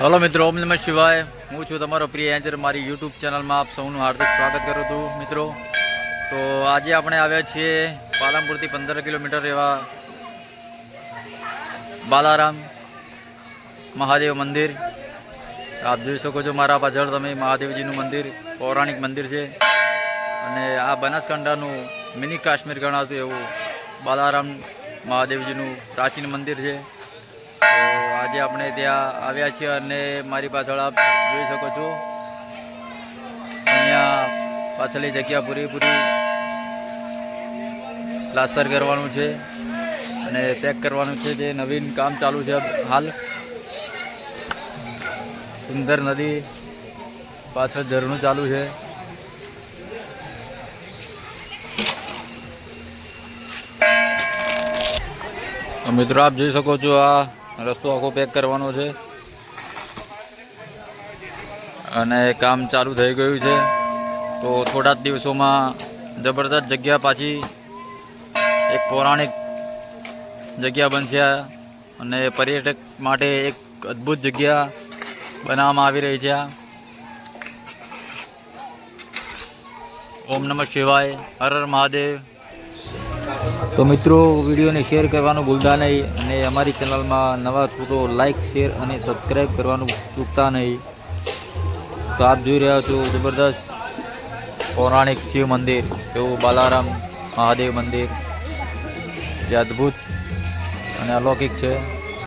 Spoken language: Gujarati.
હલો મિત્રો, ઓમ નમઃ શિવાય. હું છું તમારો પ્રિય એન્જર. મારી યુટ્યુબ ચેનલમાં આપ સૌનું હાર્દિક સ્વાગત કરું છું, મિત્રો. તો આજે આપણે આવ્યા છીએ પાલનપુરથી પંદર કિલોમીટર એવા બાલારામ મહાદેવ મંદિર. આપ જોઈ શકો છો મારા પાછળ તમે મહાદેવજીનું મંદિર, પૌરાણિક મંદિર છે. અને આ બનાસકાંઠાનું મિની કાશ્મીર ગણાતું એવું બાલારામ મહાદેવજીનું પ્રાચીન મંદિર છે. તો આજે આપણે ત્યાં આવ્યા છીએ અને મારી પાછળ આપ જોઈ શકો છો. અહીંયા પાછળની જગ્યા પૂરેપૂરી પ્લાસ્ટર કરવાનું છે અને પેક કરવાનું છે જે નવીન કામ ચાલુ છે હાલ. સુંદર નદી પાછળ ઝરણું ચાલુ છે. મિત્રો આપ જોઈ શકો છો આ રસ્તો આખો પેક કરવાનો છે. અને કામ ચાલુ થઈ ગયું છે. તો થોડા જ દિવસોમાં જબરદસ્ત જગ્યા પાછી એક પૌરાણિક જગ્યા બનશે. અને પર્યટક માટે એક અદ્ભુત જગ્યા બનાવવામાં આવી રહી છે. ઓમ નમઃ શિવાય, હર હર મહાદેવ. તો મિત્રો, વિડીયોને શેર કરવાનું ભૂલતા નહીં અને અમારી ચેનલમાં નવા છો તો લાઇક શેર અને સબસ્ક્રાઈબ કરવાનું ચૂકતા નહીં. તો આપ જોઈ રહ્યા છો જબરદસ્ત પૌરાણિક શિવ મંદિર, એવું બાલારામ મહાદેવ મંદિર. જે અદ્ભુત અને અલૌકિક છે.